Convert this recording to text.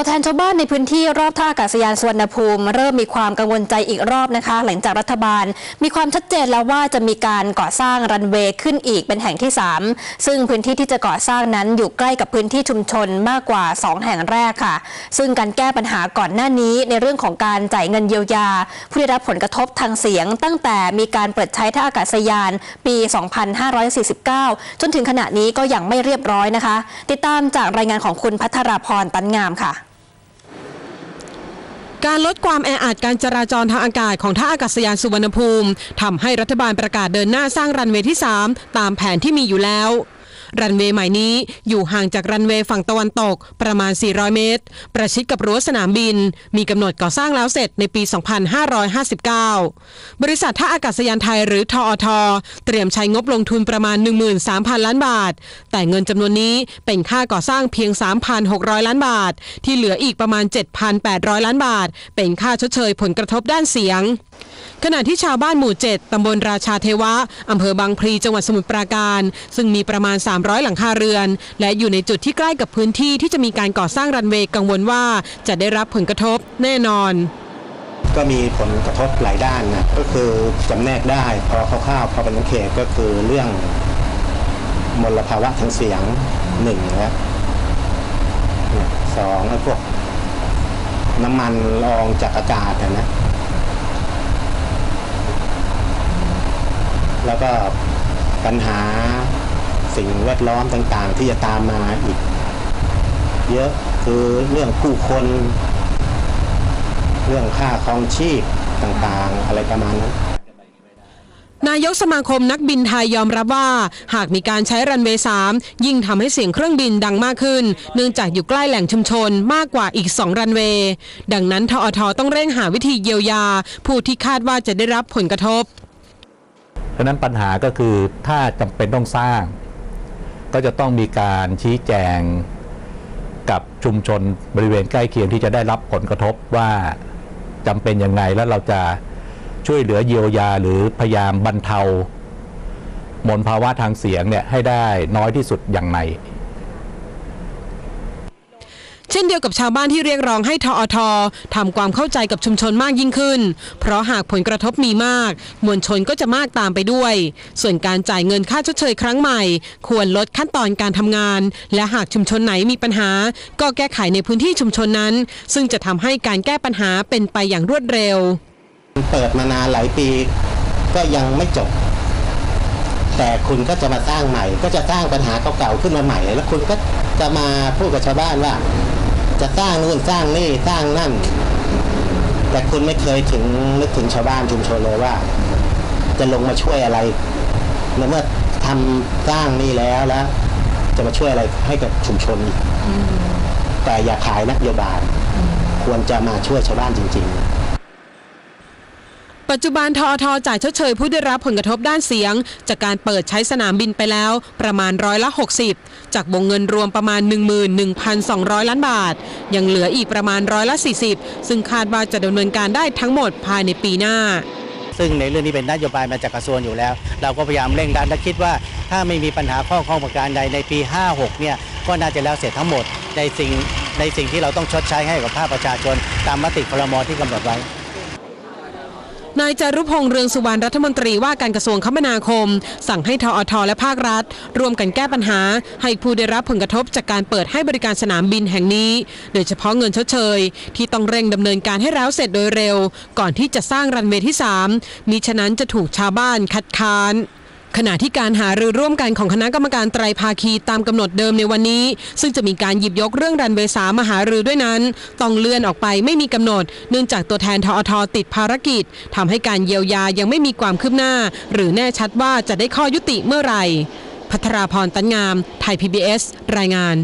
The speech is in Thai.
ตัวแทนชาวบ้านในพื้นที่รอบท่าอากาศยานสุวรรณภูมิ เริ่มมีความกังวลใจอีกรอบนะคะ หลังจากรัฐบาล มีความชัดเจนแล้วว่าจะมีการก่อสร้างรันเวย์ขึ้นอีกเป็นแห่งที่ 3 ซึ่งพื้นที่ที่จะก่อสร้างนั้นอยู่ใกล้กับพื้นที่ชุมชนมากกว่า 2 แห่งแรกค่ะ ซึ่งการแก้ปัญหาก่อนหน้านี้ในเรื่องของการจ่ายเงินเยียวยา ผู้ได้รับผลกระทบทางเสียง ตั้งแต่มีการเปิดใช้ท่าอากาศยานปี 2549 จนถึงขณะนี้ก็ยังไม่เรียบร้อยนะคะ ติดตามจากรายงานของคุณพัทราพรตันงามค่ะ การลดความแออัดการจราจรทางอากาศของท่าอากาศยานสุวรรณภูมิทำให้รัฐบาลประกาศเดินหน้าสร้างรันเวย์ที่ 3 ตามแผนที่มีอยู่แล้ว รันเวย์ใหม่นี้อยู่ห่างจากรันเวย์ฝั่งตะวันตกประมาณ 400 เมตร ประชิดกับรั้วสนามบิน มีกำหนดก่อสร้างแล้วเสร็จในปี 2559 บริษัทท่าอากาศยานไทยหรือทอทเตรียมใช้งบลงทุนประมาณ 13,000 ล้านบาท แต่เงินจำนวนนี้เป็นค่าก่อสร้างเพียง 3,600 ล้านบาท ที่เหลืออีกประมาณ 7,800 ล้านบาท เป็นค่าชดเชยผลกระทบด้านเสียงขณะที่ชาวบ้านหมู่ 7 ตำบลราชาเทวะ อำเภอบางพลี จังหวัดสมุทรปราการ ซึ่งมีประมาณ300 หลังคาเรือน และอยู่ในจุดที่ใกล้กับพื้นที่ที่จะมีการก่อสร้างรันเวย์กังวลว่าจะได้รับผลกระทบแน่นอน ก็มีผลกระทบหลายด้านนะก็คือจำแนกได้พอคร่าวๆพอเป็นเขตก็คือเรื่องมลภาวะทางเสียงหนึ่งนะสองไอ้พวกน้ำมันละองจากอากาศนะ แล้วก็ปัญหา สิ่งแวดล้อมต่างๆ ที่จะตามมาอีก เยอะคือเรื่องผู้คน เรื่องค่าครองชีพต่างๆ อะไรประมาณนั้นนายกสมาคมนักบินไทยยอมรับว่า หากมีการใช้รันเวย์3ยิ่งทำให้เสียงเครื่องบินดังมากขึ้น เนื่องจากอยู่ใกล้แหล่งชุมชนมากกว่าอีก 2 รันเวย์ ดังนั้นทอทต้องเร่งหาวิธีเยียวยา ผู้ที่คาดว่าจะได้รับผลกระทบ เพราะฉะนั้นปัญหาก็คือถ้าจำเป็นต้องสร้าง ก็จะต้องมีการชี้แจงกับชุมชนบริเวณใกล้เคียงที่จะได้รับผลกระทบว่าจำเป็นยังไงแล้วเราจะช่วยเหลือเยียวยาหรือพยายามบรรเทามลภาวะทางเสียงเนี่ยให้ได้น้อยที่สุดอย่างไร เช่นเดียวกับชาวบ้านที่เรียกร้องให้ทอททำความเข้าใจกับชุมชนมากยิ่งขึ้น เพราะหากผลกระทบมีมาก มวลชนก็จะมากตามไปด้วย ส่วนการจ่ายเงินค่าชดเชยครั้งใหม่ ควรลดขั้นตอนการทำงาน และหากชุมชนไหนมีปัญหา ก็แก้ไขในพื้นที่ชุมชนนั้น ซึ่งจะทำให้การแก้ปัญหาเป็นไปอย่างรวดเร็ว เปิดมานานหลายปีก็ยังไม่จบ แต่คุณก็จะมาสร้างใหม่ ก็จะสร้างปัญหาเก่าๆขึ้นมาใหม่ แล้วคุณก็จะมาพูดกับชาวบ้านว่า จะสร้างนู่นสร้างนี่สร้างนั่น แต่คุณไม่เคยถึงนึกถึงชาวบ้านชุมชนเลยว่า จะลงมาช่วยอะไรในเมื่อทำสร้างนี่แล้วแล้ว จะมาช่วยอะไรให้กับชุมชนอีกแต่อย่าขายนโยบายควรจะมาช่วยชาวบ้านจริง ๆ ปัจจุบันทอทจ่ายชดเชยผู้ได้รับผลกระทบด้านเสียง จากการเปิดใช้สนามบินไปแล้วประมาณร้อยละ 60 จากวงเงินรวมประมาณ 11,200 ล้านบาท ยังเหลืออีกประมาณร้อยละ 40 ซึ่งคาดว่าจะดำเนินการได้ทั้งหมดภายในปีหน้า ซึ่งในเรื่องนี้เป็นนโยบายมาจากกระทรวงอยู่แล้ว เราก็พยายามเร่งดันและคิดว่า ถ้าไม่มีปัญหาข้อข้องประการใดในปี 56 เนี่ยก็น่าจะแล้วเสร็จทั้งหมดในสิ่งในสิ่งที่เราต้องชดใช้ให้กับภาคประชาชน ตามมติครมที่กำหนดไว้ นายจารุพงษ์เรืองสุวรรณรัฐมนตรีว่าการกระทรวงคมนาคม สั่งให้ทอทและภาครัฐ ร่วมกันแก้ปัญหา ให้ผู้ได้รับผลกระทบจากการเปิดให้บริการสนามบินแห่งนี้ โดยเฉพาะเงินชดเชย ที่ต้องเร่งดำเนินการให้แล้วเสร็จโดยเร็ว ก่อนที่จะสร้างรันเวย์ที่ 3 มิฉะนั้นจะถูกชาวบ้านคัดค้าน ขณะที่การหารือร่วมกันของคณะกรรมการไตรภาคีตามกำหนดเดิมในวันนี้ ซึ่งจะมีการหยิบยกเรื่องรันเวสามมาหารือด้วยนั้น ต้องเลื่อนออกไปไม่มีกำหนด เนื่องจากตัวแทนทอทติดภารกิจทำให้การเยียวยายังไม่มีความคืบหน้า หรือแน่ชัดว่าจะได้ข้อยุติเมื่อไหร่ พัทราพรตันงาม ไทย PBS รายงาน